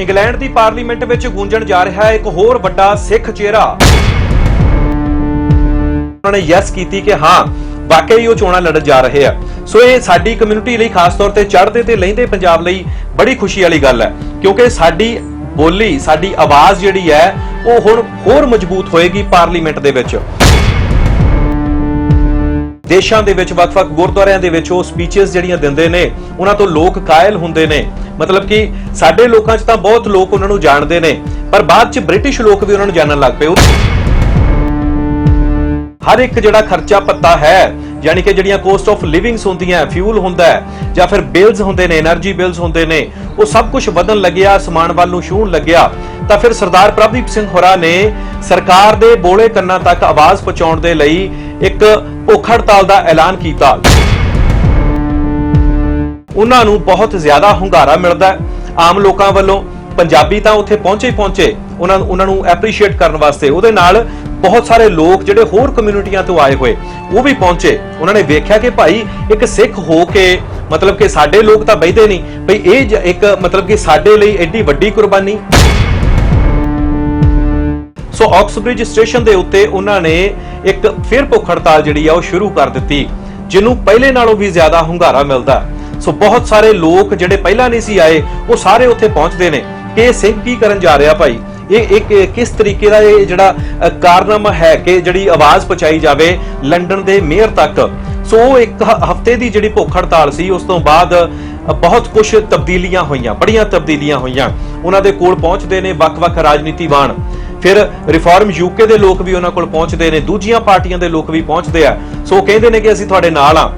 England ਦੀ parliament ਵਿੱਚ ਗੂੰਜਣ ਜਾ ਰਿਹਾ ਹੈ ਇੱਕ ਹੋਰ ਵੱਡਾ ਸਿੱਖ ਚਿਹਰਾ। ਉਹਨਾਂ ਨੇ ਯੈਸ ਕੀਤੀ ਕਿ ਹਾਂ, ਵਾਕਈ ਉਹ ਚੋਣਾਂ ਲੜਨ ਜਾ ਰਹੇ ਆ। ਸੋ ਇਹ ਸਾਡੀ ਕਮਿਊਨਿਟੀ ਲਈ ਖਾਸ ਤੌਰ ਤੇ ਚੜ੍ਹਦੇ ਤੇ ਲਹਿੰਦੇ ਪੰਜਾਬ ਲਈ ਬੜੀ ਖੁਸ਼ੀ ਵਾਲੀ ਗੱਲ ਹੈ, ਕਿਉਂਕਿ ਸਾਡੀ ਬੋਲੀ, ਸਾਡੀ ਆਵਾਜ਼ ਜਿਹੜੀ ਹੈ, ਉਹ ਹੁਣ ਹੋਰ ਮਜ਼ਬੂਤ ਹੋਏਗੀ ਪਾਰਲੀਮੈਂਟ ਦੇ ਵਿੱਚ। ਦੇਸ਼ਾਂ ਦੇ ਵਿੱਚ ਵੱਖ-ਵੱਖ ਗੁਰਦੁਆਰਿਆਂ ਦੇ ਵਿੱਚ ਉਹ ਸਪੀਚਸ ਜਿਹੜੀਆਂ ਦਿੰਦੇ ਨੇ, ਉਹਨਾਂ ਤੋਂ ਲੋਕ ਕਾਇਲ ਹੁੰਦੇ ਨੇ। ਮਤਲਬ ਕਿ ਸਾਡੇ ਲੋਕਾਂ 'ਚ ਤਾਂ ਬਹੁਤ ਲੋਕ ਉਹਨਾਂ ਨੂੰ ਜਾਣਦੇ ਨੇ, ਪਰ ਬਾਅਦ 'ਚ ਬ੍ਰਿਟਿਸ਼ ਲੋਕ ਵੀ ਉਹਨਾਂ ਨੂੰ ਜਾਣਨ ਲੱਗ ਪਏ। ਹਰ ਇੱਕ ਜਿਹੜਾ ਖਰਚਾ ਪੱਤਾ ਹੈ, ਯਾਨੀ ਕਿ ਜਿਹੜੀਆਂ ਕੋਸਟ ਆਫ ਲਿਵਿੰਗਸ ਹੁੰਦੀਆਂ ਫਿਊਲ ਹੁੰਦਾ ਜਾਂ ਫਿਰ ਬਿਲਸ ਹੁੰਦੇ ਨੇ એનર્ਜੀ ਬਿਲਸ ਹੁੰਦੇ ਨੇ, ਉਹ ਸਭ ਕੁਝ ਵਧਣ ਲੱਗਿਆ, ਸਮਾਨ ਵੱਲ ਨੂੰ ਛੂਣ ਲੱਗਿਆ, ਤਾਂ ਫਿਰ ਸਰਦਾਰ ਪ੍ਰਭਦੀਪ ਸਿੰਘ ਹੋਰਾ ਨੇ ਸਰਕਾਰ ਦੇ ਬੋਲੇ ਕੰਨਾਂ ਤੱਕ ਆਵਾਜ਼ ਪਹੁੰਚਾਉਣ ਦੇ ਲਈ ਇੱਕ ਭੁੱਖ ਹੜਤਾਲ ਦਾ ਐਲਾਨ ਕੀਤਾ। ਉਹਨਾਂ ਨੂੰ ਬਹੁਤ ਜ਼ਿਆਦਾ ਹੁੰਗਾਰਾ ਮਿਲਦਾ ਹੈ। ਆਮ ਲੋਕਾਂ ਵੱਲੋਂ ਪੰਜਾਬੀ ਤਾਂ ਉੱਥੇ ਪਹੁੰਚੇ ਪਹੁੰਚੇ, ਉਹਨਾਂ ਉਹਨਾਂ ਨੂੰ ਐਪਰੀਸ਼ੀਏਟ ਕਰਨ ਵਾਸਤੇ। ਉਹਦੇ ਨਾਲ ਬਹੁਤ ਸਾਰੇ ਲੋਕ ਜਿਹੜੇ ਹੋਰ ਕਮਿਊਨਿਟੀਆਂ ਤੋਂ ਆਏ ਹੋਏ, ਉਹ ਵੀ ਪਹੁੰਚੇ। ਉਹਨਾਂ ਨੇ ਵੇਖਿਆ ਕਿ ਭਾਈ ਇੱਕ ਸਿੱਖ ਹੋ ਕੇ, ਮਤਲਬ ਕਿ ਸਾਡੇ ਲੋਕ ਤਾਂ ਬੈਠਦੇ ਨਹੀਂ। ਭਈ ਇਹ ਇੱਕ ਮਤਲਬ ਕਿ ਸਾਡੇ ਲਈ ਐਡੀ ਵੱਡੀ ਕੁਰਬਾਨੀ। ਸੋ ਆਕਸਬ੍ਰਿਜ ਸਟੇਸ਼ਨ ਦੇ ਉੱਤੇ ਉਹਨਾਂ ਨੇ ਇੱਕ ਫਿਰ ਭੁੱਖ ਹੜਤਾਲ ਜਿਹੜੀ ਆ ਉਹ ਸ਼ੁਰੂ ਕਰ ਦਿੱਤੀ, ਜਿਹਨੂੰ ਪਹਿਲੇ ਨਾਲੋਂ ਵੀ ਜ਼ਿਆਦਾ ਹੁੰਗਾਰਾ ਮਿਲਦਾ। ਸੋ ਬਹੁਤ ਸਾਰੇ ਲੋਕ ਜਿਹੜੇ ਪਹਿਲਾਂ ਨਹੀਂ ਸੀ ਆਏ, ਉਹ ਸਾਰੇ ਉੱਥੇ ਪਹੁੰਚਦੇ ਨੇ। ਕਿ ਇਹ ਸਿੰਘ ਕੀ ਕਰਨ ਜਾ ਰਿਹਾ ਭਾਈ? ਇਹ ਇੱਕ ਕਿਸ ਤਰੀਕੇ ਦਾ ਇਹ ਜਿਹੜਾ ਕਾਰਨਾਮਾ ਹੈ ਕਿ ਜਿਹੜੀ ਆਵਾਜ਼ ਪਹੁੰਚਾਈ ਜਾਵੇ ਲੰਡਨ ਦੇ ਮੇਅਰ ਤੱਕ? ਸੋ ਇੱਕ ਹਫ਼ਤੇ ਦੀ ਜਿਹੜੀ ਭੁੱਖ ਹੜਤਾਲ ਸੀ, ਉਸ ਤੋਂ ਬਾਅਦ ਬਹੁਤ ਕੁਝ ਤਬਦੀਲੀਆਂ ਹੋਈਆਂ, ਬੜੀਆਂ ਤਬਦੀਲੀਆਂ ਹੋਈਆਂ। ਉਹਨਾਂ ਦੇ ਕੋਲ ਪਹੁੰਚਦੇ ਨੇ ਵੱਖ-ਵੱਖ ਰਾਜਨੀਤੀਵਾਨ। ਫਿਰ ਰਿਫਾਰਮ ਯੂਕੇ ਦੇ ਲੋਕ ਵੀ ਉਹਨਾਂ ਕੋਲ ਪਹੁੰਚਦੇ ਨੇ, ਦੂਜੀਆਂ ਪਾਰਟੀਆਂ ਦੇ ਲੋਕ ਵੀ ਪਹੁੰਚਦੇ ਆ। ਸੋ ਉਹ ਕਹਿੰਦੇ ਨੇ ਕਿ ਅਸੀਂ ਤੁਹਾਡੇ ਨਾਲ ਆ।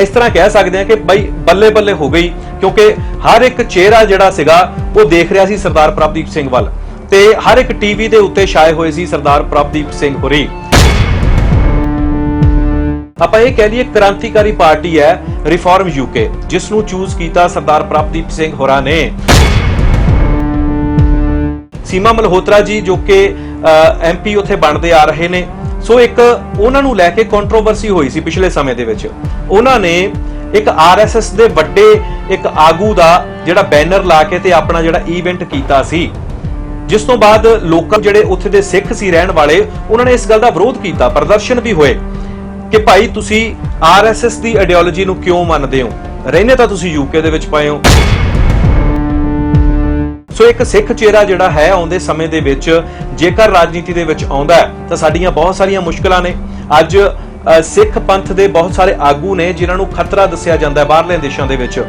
ਇਸ ਤਰ੍ਹਾਂ ਕਹਿ ਸਕਦੇ ਹਾਂ ਕਿ ਬਈ ਬੱਲੇ ਬੱਲੇ ਹੋ ਗਈ, ਕਿਉਂਕਿ ਹਰ ਇੱਕ ਚਿਹਰਾ ਜਿਹੜਾ ਸੀਗਾ, ਉਹ ਦੇਖ ਰਿਹਾ ਸੀ ਸਰਦਾਰ ਪ੍ਰਭਦੀਪ ਸਿੰਘ ਵੱਲ। ਤੇ ਹਰ ਇੱਕ ਟੀਵੀ ਦੇ ਉੱਤੇ ਛਾਏ ਹੋਏ ਸੀ ਸਰਦਾਰ ਪ੍ਰਭਦੀਪ ਸਿੰਘ ਹੁਰੀ। ਆਪਾਂ ਇਹ ਕਹਿ ਲਈਏ, ਕ੍ਰਾਂਤੀਕਾਰੀ ਪਾਰਟੀ ਹੈ ਰਿਫਾਰਮ ਯੂਕੇ ਜਿਸ ਨੂੰ ਚੂਜ਼ ਕੀਤਾ ਸਰਦਾਰ ਪ੍ਰਭਦੀਪ ਸਿੰਘ ਹੋਰਾਂ ਨੇ। ਸੀਮਾ ਮਲਹੋਤਰਾ ਜੀ, ਜੋ ਕਿ ਐਮਪੀ ਉੱਥੇ ਬਣਦੇ ਆ ਰਹੇ ਨੇ। ਸੋ ਇੱਕ ਉਹਨਾਂ ਨੂੰ ਲੈ ਕੇ ਕੰਟਰੋਵਰਸੀ ਹੋਈ ਸੀ ਪਿਛਲੇ ਸਮੇਂ ਦੇ ਵਿੱਚ। ਉਹਨਾਂ ਨੇ ਇੱਕ ਆਰਐਸਐਸ ਦੇ ਵੱਡੇ ਇੱਕ ਆਗੂ ਦਾ ਜਿਹੜਾ ਬੈਨਰ ਲਾ ਕੇ ਤੇ ਆਪਣਾ ਜਿਹੜਾ ਇਵੈਂਟ ਕੀਤਾ ਸੀ। ਜਿਸ ਤੋਂ ਬਾਅਦ ਲੋਕਾਂ ਜਿਹੜੇ ਉੱਥੇ ਦੇ ਸਿੱਖ ਸੀ ਰਹਿਣ ਵਾਲੇ, ਉਹਨਾਂ ਨੇ ਇਸ ਗੱਲ ਦਾ ਵਿਰੋਧ ਕੀਤਾ, ਪ੍ਰਦਰਸ਼ਨ ਵੀ ਹੋਏ ਕਿ ਭਾਈ ਤੁਸੀਂ ਆਰਐਸਐਸ ਦੀ ਆਈਡੀਓਲੋਜੀ ਨੂੰ ਕਿਉਂ ਮੰਨਦੇ ਹੋ? ਰਹਿੰਦੇ ਤਾਂ ਤੁਸੀਂ ਯੂਕੇ ਦੇ ਵਿੱਚ ਪਏ ਹੋ। ਸੋ ਇੱਕ ਸਿੱਖ ਚਿਹਰਾ ਜਿਹੜਾ ਹੈ ਆਉਂਦੇ ਸਮੇਂ ਦੇ ਵਿੱਚ ਜੇਕਰ ਰਾਜਨੀਤੀ ਦੇ ਵਿੱਚ ਆਉਂਦਾ ਤਾਂ ਸਾਡੀਆਂ ਬਹੁਤ ਸਾਰੀਆਂ ਮੁਸ਼ਕਲਾਂ ਨੇ। ਅੱਜ ਸਿੱਖ ਪੰਥ ਦੇ ਬਹੁਤ ਸਾਰੇ ਆਗੂ ਨੇ, ਜਿਨ੍ਹਾਂ ਨੂੰ ਖਤਰਾ ਦੱਸਿਆ ਜਾਂਦਾ ਹੈ ਬਾਹਰਲੇ ਦੇਸ਼ਾਂ ਦੇ ਵਿੱਚ।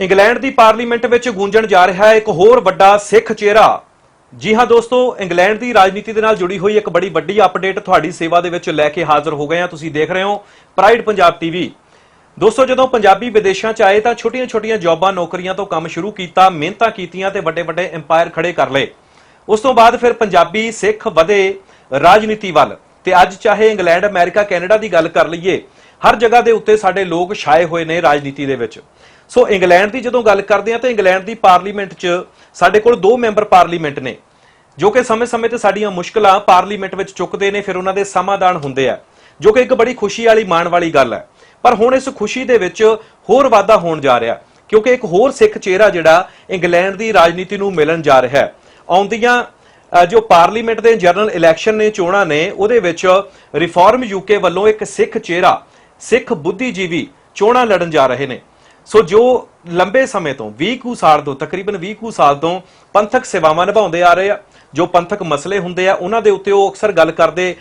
ਇੰਗਲੈਂਡ ਦੀ ਪਾਰਲੀਮੈਂਟ ਵਿੱਚ ਗੂੰਜਣ ਜਾ ਰਿਹਾ ਹੈ ਇੱਕ ਹੋਰ ਵੱਡਾ ਸਿੱਖ ਚਿਹਰਾ। ਜੀ ਹਾਂ ਦੋਸਤੋ, ਇੰਗਲੈਂਡ ਦੀ ਰਾਜਨੀਤੀ ਦੇ ਨਾਲ ਜੁੜੀ ਹੋਈ ਇੱਕ ਬੜੀ ਵੱਡੀ ਅਪਡੇਟ ਤੁਹਾਡੀ ਸੇਵਾ ਦੇ ਵਿੱਚ ਲੈ ਕੇ ਹਾਜ਼ਰ ਹੋ ਗਏ ਹਾਂ। ਤੁਸੀਂ ਦੇਖ ਰਹੇ ਹੋ ਪ੍ਰਾਈਡ ਪੰਜਾਬ ਟੀਵੀ ਦੋਸਤੋ, ਜਦੋਂ ਪੰਜਾਬੀ ਵਿਦੇਸ਼ਾਂ 'ਚ ਆਏ ਤਾਂ ਛੋਟੀਆਂ-ਛੋਟੀਆਂ ਜੌਬਾਂ, ਨੌਕਰੀਆਂ ਤੋਂ ਕੰਮ ਸ਼ੁਰੂ ਕੀਤਾ, ਮਿਹਨਤਾਂ ਕੀਤੀਆਂ ਤੇ ਵੱਡੇ-ਵੱਡੇ ਐਮਪਾਇਰ ਖੜੇ ਕਰ ਲਏ। ਉਸ ਤੋਂ ਬਾਅਦ ਫਿਰ ਪੰਜਾਬੀ ਸਿੱਖ ਵਧੇ ਰਾਜਨੀਤੀ ਵੱਲ। ਤੇ ਅੱਜ ਚਾਹੇ ਇੰਗਲੈਂਡ, ਅਮਰੀਕਾ, ਕੈਨੇਡਾ ਦੀ ਗੱਲ ਕਰ ਲਈਏ, ਹਰ ਜਗ੍ਹਾ ਦੇ ਉੱਤੇ ਸਾਡੇ ਲੋਕ ਛਾਏ ਹੋਏ ਨੇ ਰਾਜਨੀਤੀ ਦੇ ਵਿੱਚ। ਸੋ ਇੰਗਲੈਂਡ ਦੀ ਜਦੋਂ ਗੱਲ ਕਰਦੇ ਹਾਂ ਤਾਂ ਇੰਗਲੈਂਡ ਦੀ ਪਾਰਲੀਮੈਂਟ 'ਚ ਸਾਡੇ ਕੋਲ ਦੋ ਮੈਂਬਰ ਪਾਰਲੀਮੈਂਟ ਨੇ, ਜੋ ਕਿ ਸਮੇਂ-ਸਮੇਂ ਤੇ ਸਾਡੀਆਂ ਮੁਸ਼ਕਲਾਂ ਪਾਰਲੀਮੈਂਟ ਵਿੱਚ ਚੁੱਕਦੇ ਨੇ, ਫਿਰ ਉਹਨਾਂ ਦੇ ਸਮਾਧਾਨ ਹੁੰਦੇ ਆ, ਜੋ ਕਿ ਇੱਕ ਬੜੀ ਖੁਸ਼ੀ ਵਾਲੀ ਮਾਣ ਵਾਲੀ ਗੱਲ ਹੈ। ਪਰ ਹੁਣ ਇਸ ਖੁਸ਼ੀ ਦੇ ਵਿੱਚ ਹੋਰ ਵਾਧਾ ਹੋਣ ਜਾ ਰਿਹਾ, ਕਿਉਂਕਿ ਇੱਕ ਹੋਰ ਸਿੱਖ ਚਿਹਰਾ ਜਿਹੜਾ ਇੰਗਲੈਂਡ ਦੀ ਰਾਜਨੀਤੀ ਨੂੰ ਮਿਲਣ ਜਾ ਰਿਹਾ ਹੈ। ਆਉਂਦੀਆਂ ਜੋ ਪਾਰਲੀਮੈਂਟ ਦੇ ਜਨਰਲ ਇਲੈਕਸ਼ਨ ਨੇ ਚੋਣਾਂ ਨੇ, ਉਹਦੇ ਵਿੱਚ ਰਿਫਾਰਮ ਯੂਕੇ ਵੱਲੋਂ ਇੱਕ ਸਿੱਖ ਚਿਹਰਾ, ਸਿੱਖ ਬੁੱਧੀਜੀਵੀ ਚੋਣਾਂ ਲੜਨ ਜਾ ਰਹੇ ਨੇ। ਸੋ ਜੋ ਲੰਬੇ ਸਮੇਂ ਤੋਂ 20 ਕੁ ਸਾਲ ਤੋਂ, ਤਕਰੀਬਨ 20 ਕੁ ਸਾਲ ਤੋਂ ਪੰਥਕ ਸੇਵਾਵਾਂ ਨਿਭਾਉਂਦੇ ਆ ਰਹੇ ਆ, ਜੋ ਪੰਥਕ ਮਸਲੇ ਹੁੰਦੇ ਆ, ਉਹਨਾਂ ਦੇ ਉੱਤੇ ਉਹ ਅਕਸਰ ਗੱਲ ਕਰਦੇ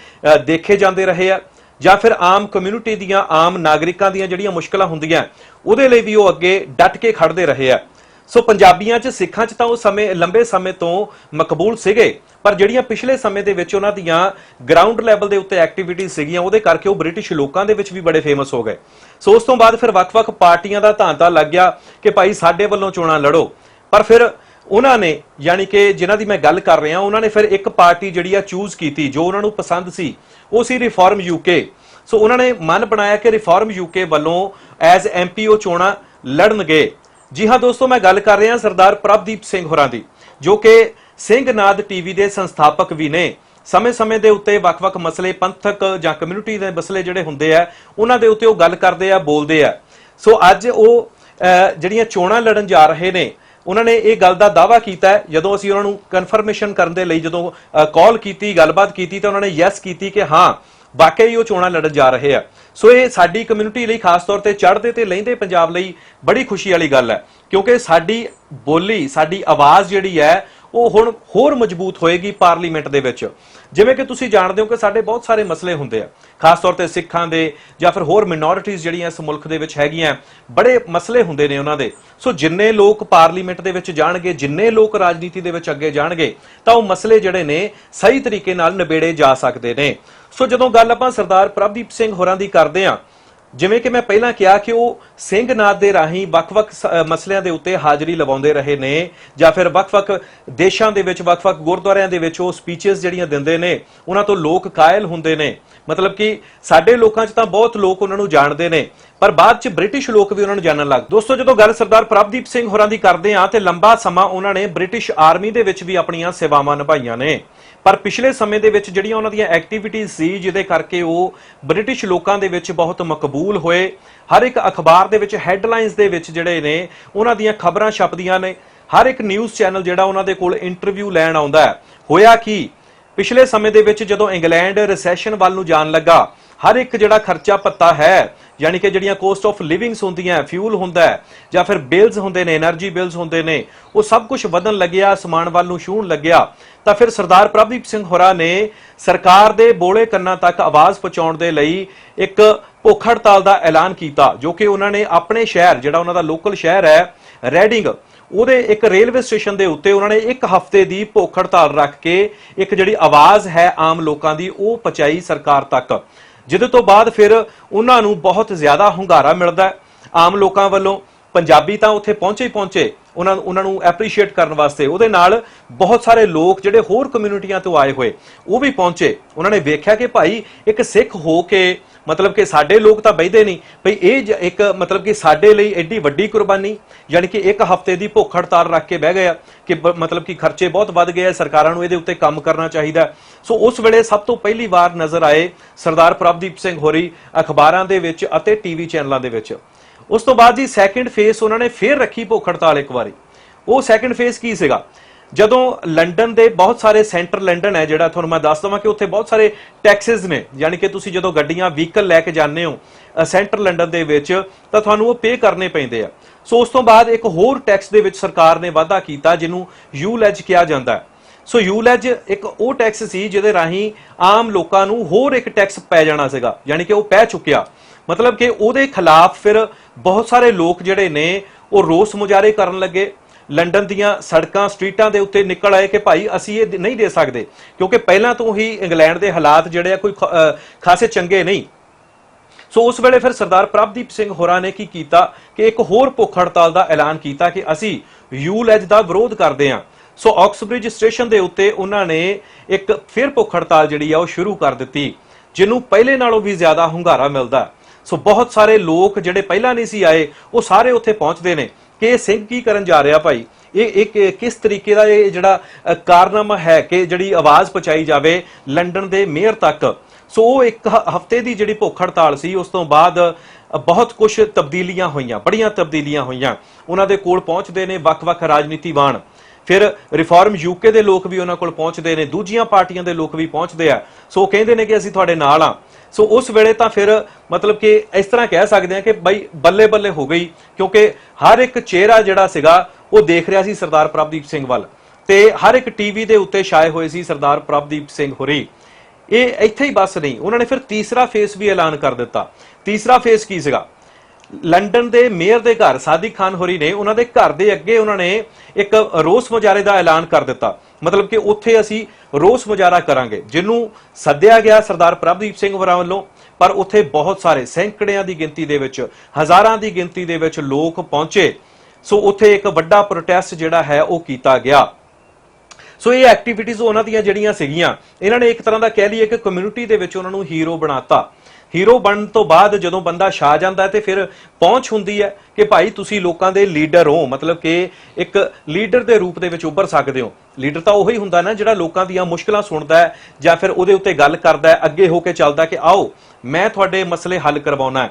ਦੇਖੇ ਜਾਂਦੇ ਰਹੇ ਆ। ਜਾਂ ਫਿਰ ਆਮ ਕਮਿਊਨਿਟੀ ਦੀਆਂ, ਆਮ ਨਾਗਰਿਕਾਂ ਦੀਆਂ ਜਿਹੜੀਆਂ ਮੁਸ਼ਕਲਾਂ ਹੁੰਦੀਆਂ, ਉਹਦੇ ਲਈ ਵੀ ਉਹ ਅੱਗੇ ਡਟ ਕੇ ਖੜਦੇ ਰਹੇ ਆ। ਸੋ ਪੰਜਾਬੀਆਂ 'ਚ, ਸਿੱਖਾਂ 'ਚ ਤਾਂ ਉਹ ਸਮੇਂ, ਲੰਬੇ ਸਮੇਂ ਤੋਂ ਮਕਬੂਲ ਸੀਗੇ, ਪਰ ਜਿਹੜੀਆਂ ਪਿਛਲੇ ਸਮੇਂ ਦੇ ਵਿੱਚ ਉਹਨਾਂ ਦੀਆਂ ਗਰਾਊਂਡ ਲੈਵਲ ਦੇ ਉੱਤੇ ਐਕਟੀਵਿਟੀਜ਼ ਸੀਗੀਆਂ, ਉਹਦੇ ਕਰਕੇ ਉਹ ਬ੍ਰਿਟਿਸ਼ ਲੋਕਾਂ ਦੇ ਵਿੱਚ ਵੀ ਬੜੇ ਫੇਮਸ ਹੋ ਗਏ। ਸੋ ਉਸ ਤੋਂ ਬਾਅਦ ਫਿਰ ਵੱਖ-ਵੱਖ ਪਾਰਟੀਆਂ ਦਾ ਧਾਂਤਾ ਲੱਗ ਗਿਆ ਕਿ ਭਾਈ ਸਾਡੇ ਵੱਲੋਂ ਚੋਣਾਂ ਲੜੋ। ਪਰ ਫਿਰ ਉਹਨਾਂ ਨੇ, ਯਾਨੀ ਕਿ ਜਿਨ੍ਹਾਂ ਦੀ ਮੈਂ ਗੱਲ ਕਰ ਰਿਹਾ, ਉਹਨਾਂ ਨੇ ਫਿਰ ਇੱਕ ਪਾਰਟੀ ਜਿਹੜੀ ਆ ਚੂਜ਼ ਕੀਤੀ, ਜੋ ਉਹਨਾਂ ਨੂੰ ਪਸੰਦ ਸੀ, ਉਹ ਸੀ ਰਿਫਾਰਮ ਯੂਕੇ ਸੋ ਉਹਨਾਂ ਨੇ ਮਨ ਬਣਾਇਆ ਕਿ ਰਿਫਾਰਮ ਯੂਕੇ ਵੱਲੋਂ ਐਜ਼ ਐਮਪੀ ਉਹ ਚੋਣਾਂ ਲੜਨਗੇ। ਜੀ ਹਾਂ ਦੋਸਤੋ, ਮੈਂ ਗੱਲ ਕਰ ਰਿਹਾ ਸਰਦਾਰ ਪ੍ਰਭਦੀਪ ਸਿੰਘ ਹੋਰਾਂ ਦੀ, ਜੋ ਕਿ ਸਿੰਘਨਾਦ ਟੀਵੀ ਦੇ ਸੰਸਥਾਪਕ ਵੀ ਨੇ। ਸਮੇਂ-ਸਮੇਂ ਦੇ ਉੱਤੇ ਵੱਖ-ਵੱਖ ਮਸਲੇ, ਪੰਥਕ ਜਾਂ ਕਮਿਊਨਿਟੀ ਦੇ ਮਸਲੇ ਜਿਹੜੇ ਹੁੰਦੇ ਆ, ਉਹਨਾਂ ਦੇ ਉੱਤੇ ਉਹ ਗੱਲ ਕਰਦੇ ਆ, ਬੋਲਦੇ ਆ। ਸੋ ਅੱਜ ਉਹ ਜਿਹੜੀਆਂ ਚੋਣਾਂ ਲੜਨ ਜਾ ਰਹੇ ਨੇ, ਉਹਨਾਂ ਨੇ ਇਹ ਗੱਲ ਦਾ ਦਾਵਾ ਕੀਤਾ ਜਦੋਂ ਅਸੀਂ ਉਹਨਾਂ ਨੂੰ ਕਨਫਰਮੇਸ਼ਨ ਕਰਨ ਦੇ ਲਈ ਜਦੋਂ ਕਾਲ ਕੀਤੀ, ਗੱਲਬਾਤ ਕੀਤੀ, ਤਾਂ ਉਹਨਾਂ ਨੇ ਯੈਸ ਕੀਤੀ ਕਿ ਹਾਂ, ਵਾਕਈ ਹੀ ਉਹ ਚੋਣਾਂ ਲੜਨ ਜਾ ਰਹੇ ਆ। ਸੋ ਇਹ ਸਾਡੀ ਕਮਿਊਨਿਟੀ ਲਈ ਖਾਸ ਤੌਰ ਤੇ ਚੜ੍ਹਦੇ ਤੇ ਲਹਿੰਦੇ ਪੰਜਾਬ ਲਈ ਬੜੀ ਖੁਸ਼ੀ ਵਾਲੀ ਗੱਲ ਹੈ, ਕਿਉਂਕਿ ਸਾਡੀ ਬੋਲੀ, ਸਾਡੀ ਆਵਾਜ਼ ਜਿਹੜੀ ਹੈ, ਉਹ ਹੁਣ ਹੋਰ ਮਜ਼ਬੂਤ ਹੋਏਗੀ ਪਾਰਲੀਮੈਂਟ ਦੇ ਵਿੱਚ। ਜਿਵੇਂ ਕਿ ਤੁਸੀਂ ਜਾਣਦੇ ਹੋ ਕਿ ਸਾਡੇ ਬਹੁਤ ਸਾਰੇ ਮਸਲੇ ਹੁੰਦੇ ਆ। ਖਾਸ ਤੌਰ ਤੇ ਸਿੱਖਾਂ ਦੇ ਜਾਂ ਫਿਰ ਹੋਰ ਮਿਨੋਰਿਟੀਆਂ ਜਿਹੜੀਆਂ ਇਸ ਮੁਲਕ ਦੇ ਵਿੱਚ ਹੈਗੀਆਂ, ਬੜੇ ਮਸਲੇ ਹੁੰਦੇ ਨੇ ਉਹਨਾਂ ਦੇ। ਸੋ ਜਿੰਨੇ ਲੋਕ ਪਾਰਲੀਮੈਂਟ ਦੇ ਵਿੱਚ ਜਾਣਗੇ, ਜਿੰਨੇ ਲੋਕ ਰਾਜਨੀਤੀ ਦੇ ਵਿੱਚ ਅੱਗੇ ਜਾਣਗੇ, ਤਾਂ ਉਹ ਮਸਲੇ ਜਿਹੜੇ ਨੇ ਸਹੀ ਤਰੀਕੇ ਨਾਲ ਨਿਬੇੜੇ ਜਾ ਸਕਦੇ ਨੇ। ਸੋ ਜਦੋਂ ਗੱਲ ਆਪਾਂ ਸਰਦਾਰ ਪ੍ਰਭਦੀਪ ਸਿੰਘ ਹੋਰਾਂ ਦੀ ਕਰਦੇ ਆ ਜਿਵੇਂ ਕਿ ਮੈਂ ਪਹਿਲਾਂ ਕਿਹਾ ਕਿ ਉਹ ਸਿੰਘ ਸਿੰਘਨਾਦ ਦੇ ਰਾਹੀਂ ਵੱਖ-ਵੱਖ ਸ- ਮਸਲਿਆਂ ਦੇ ਉੱਤੇ ਹਾਜ਼ਰੀ ਲਵਾਉਂਦੇ ਰਹੇ ਨੇ ਜਾਂ ਫਿਰ ਵੱਖ-ਵੱਖ ਦੇਸ਼ਾਂ ਦੇ ਵਿੱਚ, ਵੱਖ-ਵੱਖ ਗੁਰਦੁਆਰਿਆਂ ਦੇ ਵਿੱਚ ਉਹ ਸਪੀਚਸ ਜਿਹੜੀਆਂ ਦਿੰਦੇ ਨੇ, ਉਹਨਾਂ ਤੋਂ ਲੋਕ ਕਾਇਲ ਹੁੰਦੇ ਨੇ। ਮਤਲਬ ਕਿ ਸਾਡੇ ਲੋਕਾਂ 'ਚ ਤਾਂ ਬਹੁਤ ਲੋਕ ਉਹਨਾਂ ਨੂੰ ਜਾਣਦੇ ਨੇ, ਪਰ ਬਾਅਦ 'ਚ ਬ੍ਰਿਟਿਸ਼ ਲੋਕ ਵੀ ਉਹਨਾਂ ਨੂੰ ਜਾਣਨ ਲੱਗ ਦੋਸਤੋ, ਜਦੋਂ ਗੱਲ ਸਰਦਾਰ ਪ੍ਰਭਦੀਪ ਸਿੰਘ ਹੋਰਾਂ ਦੀ ਕਰਦੇ ਆ ਤੇ ਲੰਬਾ ਸਮਾਂ ਉਹਨਾਂ ਨੇ ਬ੍ਰਿਟਿਸ਼ ਆਰਮੀ ਦੇ ਵਿੱਚ ਵੀ ਆਪਣੀਆਂ ਸੇਵਾਵਾਂ ਨਿਭਾਈਆਂ ਨੇ। ਪਰ ਪਿਛਲੇ ਸਮੇਂ ਦੇ ਵਿੱਚ ਜਿਹੜੀਆਂ ਉਹਨਾਂ ਦੀਆਂ ਐਕਟੀਵਿਟੀਜ਼ ਸੀ, ਜਿਹਦੇ ਕਰਕੇ ਉਹ ਬ੍ਰਿਟਿਸ਼ ਲੋਕਾਂ ਦੇ ਵਿੱਚ ਬਹੁਤ ਮਕਬੂਲ ਹੋਏ। ਹਰ ਇੱਕ ਅਖਬਾਰ ਦੇ ਵਿੱਚ ਹੈਡਲਾਈਨਸ ਦੇ ਵਿੱਚ ਜਿਹੜੇ ਨੇ, ਉਹਨਾਂ ਦੀਆਂ ਖਬਰਾਂ ਛਪਦੀਆਂ ਨੇ। ਹਰ ਇੱਕ ਨਿਊਜ਼ ਚੈਨਲ ਜਿਹੜਾ ਉਹਨਾਂ ਦੇ ਕੋਲ ਇੰਟਰਵਿਊ ਲੈਣ ਆਉਂਦਾ ਹੈ। ਹੋਇਆ ਕੀ? ਪਿਛਲੇ ਸਮੇਂ ਦੇ ਵਿੱਚ ਜਦੋਂ ਇੰਗਲੈਂਡ ਰੈਸੈਸ਼ਨ ਵੱਲ ਨੂੰ ਜਾਣ ਲੱਗਾ ਹਰ ਇੱਕ ਜਿਹੜਾ ਖਰਚਾ ਪੱਤਾ ਹੈ, ਯਾਨੀ ਕਿ ਜਿਹੜੀਆਂ ਕੋਸਟ ਆਫ ਲਿਵਿੰਗਸ ਹੁੰਦੀਆਂ ਫਿਊਲ ਹੁੰਦਾ ਹੈ, ਜਾਂ ਫਿਰ ਬਿਲਸ ਹੁੰਦੇ ਨੇ એનર્ਜੀ ਬਿਲਸ ਹੁੰਦੇ ਨੇ, ਉਹ ਸਭ ਕੁਝ ਵਧਣ ਲੱਗਿਆ, ਸਮਾਨ ਵੱਲ ਨੂੰ ਛੂਣ ਲੱਗਿਆ, ਤਾਂ ਫਿਰ ਸਰਦਾਰ ਪ੍ਰਭਦੀਪ ਸਿੰਘ ਹੋਰਾ ਨੇ ਸਰਕਾਰ ਦੇ ਬੋਲੇ ਕੰਨਾਂ ਤੱਕ ਆਵਾਜ਼ ਪਹੁੰਚਾਉਣ ਦੇ ਲਈ ਇੱਕ ਭੁੱਖ ਹੜਤਾਲ ਦਾ ਐਲਾਨ ਕੀਤਾ, ਜੋ ਕਿ ਉਹਨਾਂ ਨੇ ਆਪਣੇ ਸ਼ਹਿਰ, ਜਿਹੜਾ ਉਹਨਾਂ ਦਾ ਲੋਕਲ ਸ਼ਹਿਰ ਹੈ ਰੈਡਿੰਗ ਉਹਦੇ ਇੱਕ ਰੇਲਵੇ ਸਟੇਸ਼ਨ ਦੇ ਉੱਤੇ ਉਹਨਾਂ ਨੇ ਇੱਕ ਹਫ਼ਤੇ ਦੀ ਭੁੱਖ ਹੜਤਾਲ ਰੱਖ ਕੇ ਇੱਕ ਜਿਹੜੀ ਆਵਾਜ਼ ਹੈ ਆਮ ਲੋਕਾਂ ਦੀ, ਉਹ ਪਹੁੰਚਾਈ ਸਰਕਾਰ ਤੱਕ। ਜਿਹਦੇ ਤੋਂ ਬਾਅਦ ਫਿਰ ਉਹਨਾਂ ਨੂੰ ਬਹੁਤ ਜ਼ਿਆਦਾ ਹੁੰਗਾਰਾ ਮਿਲਦਾ ਹੈ। ਆਮ ਲੋਕਾਂ ਵੱਲੋਂ ਪੰਜਾਬੀ ਤਾਂ ਉੱਥੇ ਪਹੁੰਚੇ ਹੀ ਪਹੁੰਚੇ, ਉਹਨਾਂ ਉਹਨਾਂ ਨੂੰ ਐਪਰੀਸ਼ੀਏਟ ਕਰਨ ਵਾਸਤੇ। ਉਹਦੇ ਨਾਲ ਬਹੁਤ ਸਾਰੇ ਲੋਕ ਜਿਹੜੇ ਹੋਰ ਕਮਿਊਨਿਟੀਆਂ ਤੋਂ ਆਏ ਹੋਏ, ਉਹ ਵੀ ਪਹੁੰਚੇ। ਉਹਨਾਂ ਨੇ ਵੇਖਿਆ ਕਿ ਭਾਈ ਇੱਕ ਸਿੱਖ ਹੋ ਕੇ ਮਤਲਬ ਕਿ ਸਾਡੇ ਲੋਕ ਤਾਂ ਬੈਠਦੇ ਨਹੀਂ। ਭਈ ਇਹ ਜ- ਇੱਕ ਮਤਲਬ ਕਿ ਸਾਡੇ ਲਈ ਐਡੀ ਵੱਡੀ ਕੁਰਬਾਨੀ, ਯਾਨੀ ਕਿ ਇੱਕ ਹਫ਼ਤੇ ਦੀ ਭੁੱਖ ਹੜਤਾਲ ਰੱਖ ਕੇ ਬਹਿ ਗਿਆ ਕਿ ਬ- ਮਤਲਬ ਕਿ ਖਰਚੇ ਬਹੁਤ ਵੱਧ ਗਏ ਆ, ਸਰਕਾਰਾਂ ਨੂੰ ਇਹਦੇ ਉੱਤੇ ਕੰਮ ਕਰਨਾ ਚਾਹੀਦਾ। ਸੋ ਉਸ ਵੇਲੇ ਸਭ ਤੋਂ ਪਹਿਲੀ ਵਾਰ ਨਜ਼ਰ ਆਏ ਸਰਦਾਰ ਪ੍ਰਭਦੀਪ ਸਿੰਘ ਹੋਰੀ ਅਖਬਾਰਾਂ ਦੇ ਵਿੱਚ ਅਤੇ ਟੀਵੀ ਚੈਨਲਾਂ ਦੇ ਵਿੱਚ। ਉਸ ਤੋਂ ਬਾਅਦ ਜੀ ਸੈਕੰਡ ਫੇਸ ਉਹਨਾਂ ਨੇ ਫੇਰ ਰੱਖੀ ਭੁੱਖ ਹੜਤਾਲ ਇੱਕ ਵਾਰੀ। ਉਹ ਸੈਕੰਡ ਫੇਸ ਕੀ ਸੀਗਾ? ਜਦੋਂ ਲੰਡਨ ਦੇ ਬਹੁਤ ਸਾਰੇ ਸੈਂਟਰ ਲੰਡਨ ਹੈ ਜਿਹੜਾ ਤੁਹਾਨੂੰ ਮੈਂ ਦੱਸ ਦਵਾਂ ਕਿ ਉੱਥੇ ਬਹੁਤ ਸਾਰੇ ਟੈਕਸਿਸ ਨੇ, ਯਾਨੀ ਕਿ ਤੁਸੀਂ ਜਦੋਂ ਗੱਡੀਆਂ, ਵਹੀਕਲ ਲੈ ਕੇ ਜਾਂਦੇ ਹੋ ਸੈਂਟਰ ਲੰਡਨ ਦੇ ਵਿੱਚ, ਤਾਂ ਤੁਹਾਨੂੰ ਉਹ ਪੇ ਕਰਨੇ ਪੈਂਦੇ ਆ। ਸੋ ਉਸ ਤੋਂ ਬਾਅਦ ਇੱਕ ਹੋਰ ਟੈਕਸ ਦੇ ਵਿੱਚ ਸਰਕਾਰ ਨੇ ਵਾਅਦਾ ਕੀਤਾ, ਜਿਹਨੂੰ ਯੂਲੈਜ ਕਿਹਾ ਜਾਂਦਾ ਹੈ। ਸੋ ਯੂਲੈਜ ਇੱਕ ਉਹ ਟੈਕਸ ਸੀ ਜਿਹਦੇ ਰਾਹੀਂ ਆਮ ਲੋਕਾਂ ਨੂੰ ਹੋਰ ਇੱਕ ਟੈਕਸ ਪੈ ਜਾਣਾ ਸੀਗਾ, ਯਾਨੀ ਕਿ ਉਹ ਪੈ ਚੁੱਕਿਆ। ਮਤਲਬ ਕਿ ਉਹਦੇ ਖਿਲਾਫ ਫਿਰ ਬਹੁਤ ਸਾਰੇ ਲੋਕ ਜਿਹੜੇ ਨੇ, ਉਹ ਰੋਸ ਮੁਜ਼ਾਹਰੇ ਕਰਨ ਲੱਗੇ। ਲੰਡਨ ਦੀਆਂ ਸੜਕਾਂ, ਸਟਰੀਟਾਂ ਦੇ ਉੱਤੇ ਨਿਕਲ ਆਏ ਕਿ ਭਾਈ ਅਸੀਂ ਇਹ ਨਹੀਂ ਦੇ ਸਕਦੇ, ਕਿਉਂਕਿ ਪਹਿਲਾਂ ਤੋਂ ਹੀ ਇੰਗਲੈਂਡ ਦੇ ਹਾਲਾਤ ਜਿਹੜੇ ਆ ਕੋਈ ਖਾਸੇ ਚੰਗੇ ਨਹੀਂ। ਸੋ ਉਸ ਵੇਲੇ ਫਿਰ ਸਰਦਾਰ ਪ੍ਰਭਦੀਪ ਸਿੰਘ ਹੋਰਾਂ ਨੇ ਕੀ ਕੀਤਾ ਕਿ ਇੱਕ ਹੋਰ ਭੁੱਖ ਹੜਤਾਲ ਦਾ ਐਲਾਨ ਕੀਤਾ ਕਿ ਅਸੀਂ ਯੂਲੈਜ ਦਾ ਵਿਰੋਧ ਕਰਦੇ ਹਾਂ। ਸੋ ਆਕਸਬ੍ਰਿਜ ਸਟੇਸ਼ਨ ਦੇ ਉੱਤੇ ਉਹਨਾਂ ਨੇ ਇੱਕ ਫਿਰ ਭੁੱਖ ਹੜਤਾਲ ਜਿਹੜੀ ਆ ਉਹ ਸ਼ੁਰੂ ਕਰ ਦਿੱਤੀ, ਜਿਹਨੂੰ ਪਹਿਲੇ ਨਾਲੋਂ ਵੀ ਜ਼ਿਆਦਾ ਹੁੰਗਾਰਾ ਮਿਲਦਾ। ਸੋ ਬਹੁਤ ਸਾਰੇ ਲੋਕ ਜਿਹੜੇ ਪਹਿਲਾਂ ਨਹੀਂ ਸੀ ਆਏ, ਉਹ ਸਾਰੇ ਉੱਥੇ ਪਹੁੰਚਦੇ ਨੇ। ਕਿ ਇਹ ਸਿੰਘ ਕੀ ਕਰਨ ਜਾ ਰਿਹਾ ਭਾਈ? ਇਹ ਇੱਕ ਕਿਸ ਤਰੀਕੇ ਦਾ ਇਹ ਜਿਹੜਾ ਕਾਰਨਾਮਾ ਹੈ ਕਿ ਜਿਹੜੀ ਆਵਾਜ਼ ਪਹੁੰਚਾਈ ਜਾਵੇ ਲੰਡਨ ਦੇ ਮੇਅਰ ਤੱਕ? ਸੋ ਉਹ ਇੱਕ ਹਫ਼ਤੇ ਦੀ ਜਿਹੜੀ ਭੁੱਖ ਹੜਤਾਲ ਸੀ, ਉਸ ਤੋਂ ਬਾਅਦ ਬਹੁਤ ਕੁਝ ਤਬਦੀਲੀਆਂ ਹੋਈਆਂ, ਬੜੀਆਂ ਤਬਦੀਲੀਆਂ ਹੋਈਆਂ। ਉਹਨਾਂ ਦੇ ਕੋਲ ਪਹੁੰਚਦੇ ਨੇ ਵੱਖ-ਵੱਖ ਰਾਜਨੀਤੀਵਾਨ। ਫਿਰ ਰਿਫਾਰਮ ਯੂਕੇ ਦੇ ਲੋਕ ਵੀ ਉਹਨਾਂ ਕੋਲ ਪਹੁੰਚਦੇ ਨੇ, ਦੂਜੀਆਂ ਪਾਰਟੀਆਂ ਦੇ ਲੋਕ ਵੀ ਪਹੁੰਚਦੇ ਆ। ਸੋ ਉਹ ਕਹਿੰਦੇ ਨੇ ਕਿ ਅਸੀਂ ਤੁਹਾਡੇ ਨਾਲ ਆ। ਸੋ ਉਸ ਵੇਲੇ ਤਾਂ ਫਿਰ ਮਤਲਬ ਕਿ ਇਸ ਤਰ੍ਹਾਂ ਕਹਿ ਸਕਦੇ ਆ ਕਿ ਬਈ ਬੱਲੇ ਬੱਲੇ ਹੋ ਗਈ ਕਿਉਂਕਿ ਹਰ ਇੱਕ ਚਿਹਰਾ ਜਿਹੜਾ ਸੀਗਾ ਉਹ ਦੇਖ ਰਿਹਾ ਸੀ ਸਰਦਾਰ ਪ੍ਰਭਦੀਪ ਸਿੰਘ ਵੱਲ ਤੇ ਹਰ ਇੱਕ ਟੀਵੀ ਦੇ ਉੱਤੇ ਛਾਏ ਹੋਏ ਸੀ ਸਰਦਾਰ ਪ੍ਰਭਦੀਪ ਸਿੰਘ ਹੋਰੀ ਇਹ ਇੱਥੇ ਹੀ ਬਸ ਨਹੀਂ ਉਹਨਾਂ ਨੇ ਫਿਰ ਤੀਸਰਾ ਫੇਸ ਵੀ ਐਲਾਨ ਕਰ ਦਿੱਤਾ ਤੀਸਰਾ ਫੇਸ ਕੀ ਸੀਗਾ ਲੰਡਨ ਦੇ ਮੇਅਰ ਦੇ ਘਰ ਸਾਦਿਕ ਖਾਨ ਹੋਰੀ ਨੇ ਉਹਨਾਂ ਦੇ ਘਰ ਦੇ ਅੱਗੇ ਉਹਨਾਂ ਨੇ ਇੱਕ ਰੋਸ ਮੁਜ਼ਾਰੇ ਦਾ ਐਲਾਨ ਕਰ ਦਿੱਤਾ ਮਤਲਬ ਕਿ ਉੱਥੇ ਅਸੀਂ ਰੋਸ ਮੁਜ਼ਾਹਰਾ ਕਰਾਂਗੇ, ਜਿਹਨੂੰ ਸੱਦਿਆ ਗਿਆ ਸਰਦਾਰ ਪ੍ਰਭਦੀਪ ਸਿੰਘ ਹੋਰਾਂ ਵੱਲੋਂ, ਪਰ ਉੱਥੇ ਬਹੁਤ ਸਾਰੇ ਸੈਂਕੜਿਆਂ ਦੀ ਗਿਣਤੀ ਦੇ ਵਿੱਚ, ਹਜ਼ਾਰਾਂ ਦੀ ਗਿਣਤੀ ਦੇ ਵਿੱਚ ਲੋਕ ਪਹੁੰਚੇ। ਸੋ ਉੱਥੇ ਇੱਕ ਵੱਡਾ ਪ੍ਰੋਟੈਸਟ ਜਿਹੜਾ ਹੈ, ਉਹ ਕੀਤਾ ਗਿਆ। ਸੋ ਇਹ ਐਕਟੀਵਿਟੀਜ਼ ਉਹਨਾਂ ਦੀਆਂ ਜਿਹੜੀਆਂ ਸੀਗੀਆਂ, ਇਹਨਾਂ ਨੇ ਇੱਕ ਤਰ੍ਹਾਂ ਦਾ ਕਹਿ ਲਈਏ ਕਿ ਕਮਿਊਨਿਟੀ ਦੇ ਵਿੱਚ ਉਹਨਾਂ ਨੂੰ ਹੀਰੋ ਬਣਾਤਾ। ਹੀਰੋ ਬਣਨ ਤੋਂ ਬਾਅਦ ਜਦੋਂ ਬੰਦਾ ਛਾ ਜਾਂਦਾ ਹੈ ਤੇ ਫਿਰ ਪਹੁੰਚ ਹੁੰਦੀ ਹੈ ਕਿ ਭਾਈ ਤੁਸੀਂ ਲੋਕਾਂ ਦੇ ਲੀਡਰ ਹੋ। ਮਤਲਬ ਕਿ ਇੱਕ ਲੀਡਰ ਦੇ ਰੂਪ ਦੇ ਵਿੱਚ ਉੱਭਰ ਸਕਦੇ ਹੋ। ਲੀਡਰ ਤਾਂ ਉਹੀ ਹੁੰਦਾ ਨਾ ਜਿਹੜਾ ਲੋਕਾਂ ਦੀਆਂ ਮੁਸ਼ਕਲਾਂ ਸੁਣਦਾ ਹੈ ਜਾਂ ਫਿਰ ਉਹਦੇ ਉੱਤੇ ਗੱਲ ਕਰਦਾ ਹੈ, ਅੱਗੇ ਹੋ ਕੇ ਚੱਲਦਾ ਕਿ ਆਓ, ਮੈਂ ਤੁਹਾਡੇ ਮਸਲੇ ਹੱਲ ਕਰਵਾਉਣਾ ਹੈ।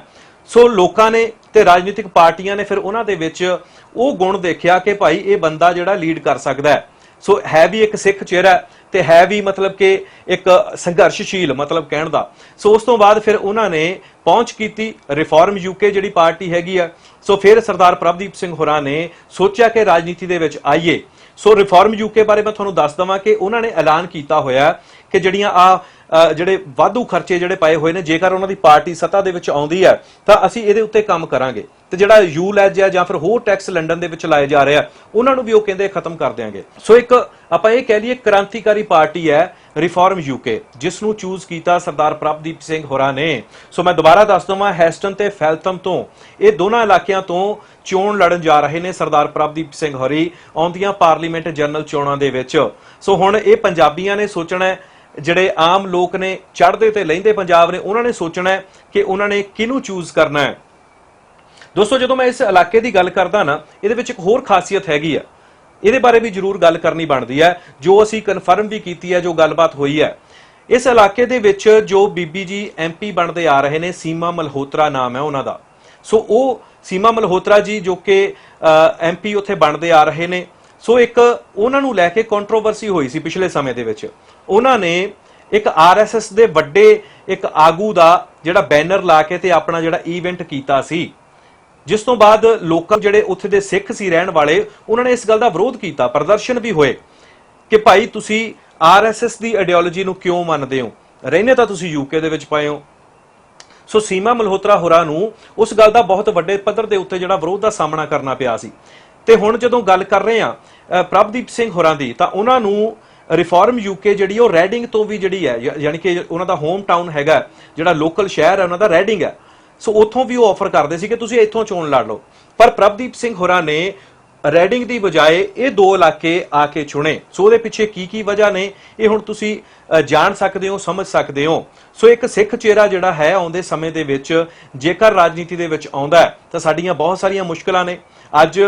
ਸੋ ਲੋਕਾਂ ਨੇ ਤੇ ਰਾਜਨੀਤਿਕ ਪਾਰਟੀਆਂ ਨੇ ਫਿਰ ਉਹਨਾਂ ਦੇ ਵਿੱਚ ਉਹ ਗੁਣ ਦੇਖਿਆ ਕਿ ਭਾਈ ਇਹ ਬੰਦਾ ਜਿਹੜਾ ਲੀਡ ਕਰ ਸਕਦਾ ਹੈ। ਸੋ ਹੈ ਵੀ ਇੱਕ ਸਿੱਖ ਚਿਹਰਾ ਹੈ ਤੇ ਹੈ ਵੀ ਮਤਲਬ ਕਿ ਇੱਕ ਸੰਘਰਸ਼ਸ਼ੀਲ ਮਤਲਬ ਕਹਿਣ ਦਾ। ਸੋ ਉਸ ਤੋਂ ਬਾਅਦ ਫਿਰ ਉਹਨਾਂ ਨੇ ਪਹੁੰਚ ਕੀਤੀ ਰਿਫਾਰਮ ਯੂਕੇ ਜਿਹੜੀ ਪਾਰਟੀ ਹੈਗੀ ਆ। ਸੋ ਫਿਰ ਸਰਦਾਰ ਪ੍ਰਭਦੀਪ ਸਿੰਘ ਹੋਰਾਂ ਨੇ ਸੋਚਿਆ ਕਿ ਰਾਜਨੀਤੀ ਦੇ ਵਿੱਚ ਆਈਏ। ਸੋ ਰਿਫਾਰਮ ਯੂਕੇ ਬਾਰੇ ਮੈਂ ਤੁਹਾਨੂੰ ਦੱਸ ਦਵਾਂ ਕਿ ਉਹਨਾਂ ਨੇ ਐਲਾਨ ਕੀਤਾ ਹੋਇਆ ਕਿ ਜਿਹੜੀਆਂ ਆ ਜਿਹੜੇ ਵਾਧੂ ਖਰਚੇ ਜਿਹੜੇ ਪਾਏ ਹੋਏ ਨੇ, ਜੇਕਰ ਉਹਨਾਂ ਦੀ ਪਾਰਟੀ ਸੱਤਾ ਦੇ ਵਿੱਚ ਆਉਂਦੀ ਹੈ, ਤਾਂ ਅਸੀਂ ਇਹਦੇ ਉੱਤੇ ਕੰਮ ਕਰਾਂਗੇ। ਤੇ ਜਿਹੜਾ ਯੂ ਲੈਜ ਹੈ ਜਾਂ ਫਿਰ ਹੋਰ ਟੈਕਸ ਲੰਡਨ ਦੇ ਵਿੱਚ ਲਾਏ ਜਾ ਰਹੇ ਆ, ਉਹਨਾਂ ਨੂੰ ਵੀ ਉਹ ਕਹਿੰਦੇ ਖਤਮ ਕਰ ਦਿਆਂਗੇ। ਸੋ ਇੱਕ ਆਪਾਂ ਇਹ ਕਹਿ ਲਈਏ ਕ੍ਰਾਂਤੀਕਾਰੀ ਪਾਰਟੀ ਹੈ ਰਿਫਾਰਮ ਯੂਕੇ ਜਿਸ ਨੂੰ ਚੂਜ਼ ਕੀਤਾ ਸਰਦਾਰ ਪ੍ਰਭਦੀਪ ਸਿੰਘ ਹੋਰਾਂ ਨੇ। ਸੋ ਮੈਂ ਦੁਬਾਰਾ ਦੱਸ ਦਵਾਂ ਹੈਸਟਨ ਤੇ ਫੈਲਥਮ ਤੋਂ ਇਹ ਦੋਨਾਂ ਇਲਾਕਿਆਂ ਤੋਂ ਚੋਣ ਲੜਨ ਜਾ ਰਹੇ ਨੇ ਸਰਦਾਰ ਪ੍ਰਭਦੀਪ ਸਿੰਘ ਹੋਰੀ ਆਉਂਦੀਆਂ ਪਾਰਲੀਮੈਂਟ ਜਨਰਲ ਚੋਣਾਂ ਦੇ ਵਿੱਚ। ਸੋ ਹੁਣ ਇਹ ਪੰਜਾਬੀਆਂ ਨੇ ਸੋਚਣਾ ਹੈ ਜਿਹੜੇ ਆਮ ਲੋਕ ਨੇ, ਚੜ੍ਹਦੇ ਤੇ ਲੈਂਦੇ ਪੰਜਾਬ ਨੇ, ਉਹਨਾਂ ਨੇ ਸੋਚਣਾ ਹੈ ਕਿ ਉਹਨਾਂ ਨੇ ਕਿਹਨੂੰ ਚੂਜ਼ ਕਰਨਾ ਹੈ। ਦੋਸਤੋ, ਜਦੋਂ ਮੈਂ ਇਸ ਇਲਾਕੇ ਦੀ ਗੱਲ ਕਰਦਾ ਨਾ, ਇਹਦੇ ਵਿੱਚ ਇੱਕ ਹੋਰ ਖਾਸੀਅਤ ਹੈਗੀ ਆ। ਇਹਦੇ ਬਾਰੇ ਵੀ ਜ਼ਰੂਰ ਗੱਲ ਕਰਨੀ ਬਣਦੀ ਹੈ, ਜੋ ਅਸੀਂ ਕਨਫਰਮ ਵੀ ਕੀਤੀ ਹੈ, ਜੋ ਗੱਲਬਾਤ ਹੋਈ ਹੈ। ਇਸ ਇਲਾਕੇ ਦੇ ਵਿੱਚ ਜੋ ਬੀਬੀ ਜੀ ਐਮਪੀ ਬਣਦੇ ਆ ਰਹੇ ਨੇ, ਸੀਮਾ ਮਲਹੋਤਰਾ ਨਾਮ ਹੈ ਉਹਨਾਂ ਦਾ। ਸੋ ਉਹ ਸੀਮਾ ਮਲਹੋਤਰਾ ਜੀ ਜੋ ਕਿ ਐਮਪੀ ਉੱਥੇ ਬਣਦੇ ਆ ਰਹੇ ਨੇ। ਸੋ ਇੱਕ ਉਹਨਾਂ ਨੂੰ ਲੈ ਕੇ ਕੰਟਰੋਵਰਸੀ ਹੋਈ ਸੀ ਪਿਛਲੇ ਸਮੇਂ ਦੇ ਵਿੱਚ। ਉਹਨਾਂ ਨੇ ਇੱਕ ਆਰਐਸਐਸ ਦੇ ਵੱਡੇ ਇੱਕ ਆਗੂ ਦਾ ਜਿਹੜਾ ਬੈਨਰ ਲਾ ਕੇ ਤੇ ਆਪਣਾ ਜਿਹੜਾ ਇਵੈਂਟ ਕੀਤਾ ਸੀ, ਜਿਸ ਤੋਂ ਬਾਅਦ ਲੋਕਾਂ ਜਿਹੜੇ ਉੱਥੇ ਦੇ ਸਿੱਖ ਸੀ ਰਹਿਣ ਵਾਲੇ, ਉਹਨਾਂ ਨੇ ਇਸ ਗੱਲ ਦਾ ਵਿਰੋਧ ਕੀਤਾ, ਪ੍ਰਦਰਸ਼ਨ ਵੀ ਹੋਏ ਕਿ ਭਾਈ ਤੁਸੀਂ ਆਰਐਸਐਸ ਦੀ ਆਈਡੀਓਲੋਜੀ ਨੂੰ ਕਿਉਂ ਮੰਨਦੇ ਹੋ? ਰਹਿਨੇ ਤਾਂ ਤੁਸੀਂ ਯੂਕੇ ਦੇ ਵਿੱਚ ਪਏ ਹੋ। ਸੋ ਸੀਮਾ ਮਲਹੋਤਰਾ ਹੋਰਾਂ ਨੂੰ ਉਸ ਗੱਲ ਦਾ ਬਹੁਤ ਵੱਡੇ ਪੱਧਰ ਦੇ ਉੱਤੇ ਜਿਹੜਾ ਵਿਰੋਧ ਦਾ ਸਾਹਮਣਾ ਕਰਨਾ ਪਿਆ ਸੀ। ਤੇ ਹੁਣ ਜਦੋਂ ਗੱਲ ਕਰ ਰਹੇ ਆ ਪ੍ਰਭਦੀਪ ਸਿੰਘ ਹੋਰਾਂ ਦੀ, ਤਾਂ ਉਹਨਾਂ ਨੂੰ ਰਿਫਾਰਮ ਯੂਕੇ ਜਿਹੜੀ ਉਹ ਰੈਡਿੰਗ ਤੋਂ ਵੀ ਜਿਹੜੀ ਹੈ, ਯਾ- ਯਾਨੀ ਕਿ ਉਹਨਾਂ ਦਾ ਹੋਮ ਟਾਊਨ ਹੈਗਾ, ਜਿਹੜਾ ਲੋਕਲ ਸ਼ਹਿਰ ਹੈ, ਉਹਨਾਂ ਦਾ ਰੈਡਿੰਗ ਹੈ। ਸੋ ਉੱਥੋਂ ਵੀ ਉਹ ਆਫਰ ਕਰਦੇ ਸੀ ਕਿ ਤੁਸੀਂ ਇੱਥੋਂ ਚੋਣ ਲੜ ਲਓ। ਪਰ ਪ੍ਰਭਦੀਪ ਸਿੰਘ ਹੋਰਾਂ ਨੇ ਰੈਡਿੰਗ ਦੀ ਬਜਾਏ ਇਹ ਦੋ ਇਲਾਕੇ ਆ ਕੇ ਚੁਣੇ। ਸੋ ਉਹਦੇ ਪਿੱਛੇ ਕੀ ਕੀ ਵਜ੍ਹਾ ਨੇ, ਇਹ ਹੁਣ ਤੁਸੀਂ ਜਾਣ ਸਕਦੇ ਹੋ, ਸਮਝ ਸਕਦੇ ਹੋ। ਸੋ ਇੱਕ ਸਿੱਖ ਚਿਹਰਾ ਜਿਹੜਾ ਹੈ, ਆਉਂਦੇ ਸਮੇਂ ਦੇ ਵਿੱਚ ਜੇਕਰ ਰਾਜਨੀਤੀ ਦੇ ਵਿੱਚ ਆਉਂਦਾ ਤਾਂ ਸਾਡੀਆਂ ਬਹੁਤ ਸਾਰੀਆਂ ਮੁਸ਼ਕਲਾਂ ਨੇ। ਅੱਜ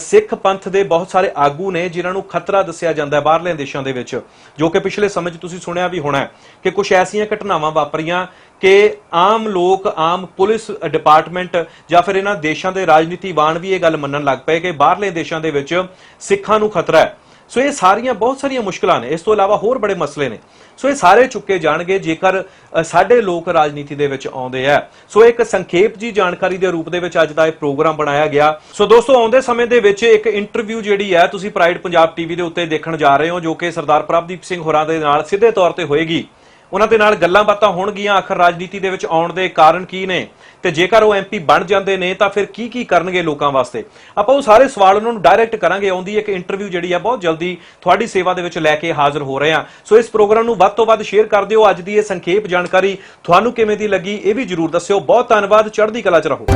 ਸਿੱਖ ਪੰਥ ਦੇ ਬਹੁਤ ਸਾਰੇ ਆਗੂ ਨੇ ਜਿਨ੍ਹਾਂ ਨੂੰ ਖਤਰਾ ਦੱਸਿਆ ਜਾਂਦਾ ਹੈ ਬਾਹਰਲੇ ਦੇਸ਼ਾਂ ਦੇ ਵਿੱਚ, ਜੋ ਕਿ ਪਿਛਲੇ ਸਮੇਂ 'ਚ ਤੁਸੀਂ ਸੁਣਿਆ ਵੀ ਹੋਣਾ ਕਿ ਕੁਝ ਐਸੀਆਂ ਘਟਨਾਵਾਂ ਵਾਪਰੀਆਂ ਕਿ ਆਮ ਲੋਕ, ਆਮ ਪੁਲਿਸ ਡਿਪਾਰਟਮੈਂਟ ਜਾਂ ਫਿਰ ਇਹਨਾਂ ਦੇਸ਼ਾਂ ਦੇ ਰਾਜਨੀਤੀਵਾਨ ਵੀ ਇਹ ਗੱਲ ਮੰਨਣ ਲੱਗ ਪਏ ਕਿ ਬਾਹਰਲੇ ਦੇਸ਼ਾਂ ਦੇ ਵਿੱਚ ਸਿੱਖਾਂ ਨੂੰ ਖਤਰਾ ਹੈ। ਸੋ ਇਹ ਸਾਰੀਆਂ ਬਹੁਤ ਸਾਰੀਆਂ ਮੁਸ਼ਕਲਾਂ ਨੇ। ਇਸ ਤੋਂ ਇਲਾਵਾ ਹੋਰ ਬੜੇ ਮਸਲੇ ਨੇ। ਸੋ ਇਹ ਸਾਰੇ ਚੁੱਕੇ ਜਾਣਗੇ ਜੇਕਰ ਸਾਡੇ ਲੋਕ ਰਾਜਨੀਤੀ ਦੇ ਵਿੱਚ ਆਉਂਦੇ ਆ। ਸੋ ਇੱਕ ਸੰਖੇਪ ਜੀ ਜਾਣਕਾਰੀ ਦੇ ਰੂਪ ਦੇ ਵਿੱਚ ਅੱਜ ਦਾ ਇਹ ਪ੍ਰੋਗਰਾਮ ਬਣਾਇਆ ਗਿਆ। ਸੋ ਦੋਸਤੋ, ਆਉਂਦੇ ਸਮੇਂ ਦੇ ਵਿੱਚ ਇੱਕ ਇੰਟਰਵਿਊ ਜਿਹੜੀ ਹੈ, ਤੁਸੀਂ ਪ੍ਰਾਈਡ ਪੰਜਾਬ ਟੀਵੀ ਦੇ ਉੱਤੇ ਦੇਖਣ ਜਾ ਰਹੇ ਹੋ, ਜੋ ਕਿ ਸਰਦਾਰ ਪ੍ਰਭਦੀਪ ਸਿੰਘ ਹੋਰਾਂ ਦੇ ਨਾਲ ਸਿੱਧੇ ਤੌਰ ਤੇ ਹੋਏਗੀ। ਉਹਨਾਂ ਦੇ ਨਾਲ ਗੱਲਾਂ ਬਾਤਾਂ ਹੋਣਗੀਆਂ, ਆਖਰ ਰਾਜਨੀਤੀ ਦੇ ਵਿੱਚ ਆਉਣ ਦੇ ਕਾਰਨ ਕੀ ਨੇ? ਤੇ ਜੇਕਰ ਉਹ ਐਮਪੀ ਬਣ ਜਾਂਦੇ ਨੇ, ਤਾਂ ਫਿਰ ਕੀ ਕੀ ਕਰਨਗੇ ਲੋਕਾਂ ਵਾਸਤੇ? ਆਪਾਂ ਉਹ ਸਾਰੇ ਸਵਾਲ ਉਹਨਾਂ ਨੂੰ ਡਾਇਰੈਕਟ ਕਰਾਂਗੇ। ਆਉਂਦੀ ਇੱਕ ਇੰਟਰਵਿਊ ਜਿਹੜੀ ਆ, ਬਹੁਤ ਜਲਦੀ ਤੁਹਾਡੀ ਸੇਵਾ ਦੇ ਵਿੱਚ ਲੈ ਕੇ ਹਾਜ਼ਰ ਹੋ ਰਹੇ ਹਾਂ ਸੋ ਇਸ ਪ੍ਰੋਗਰਾਮ ਨੂੰ ਵੱਧ ਤੋਂ ਵੱਧ ਸ਼ੇਅਰ ਕਰ ਦਿਓ। ਅੱਜ ਦੀ ਇਹ ਸੰਖੇਪ ਜਾਣਕਾਰੀ ਤੁਹਾਨੂੰ ਕਿਵੇਂ ਦੀ ਲੱਗੀ, ਇਹ ਵੀ ਜਰੂਰ ਦੱਸਿਓ। ਬਹੁਤ ਧੰਨਵਾਦ। ਚੜ੍ਹਦੀ ਕਲਾ ਚ ਰਹੋ।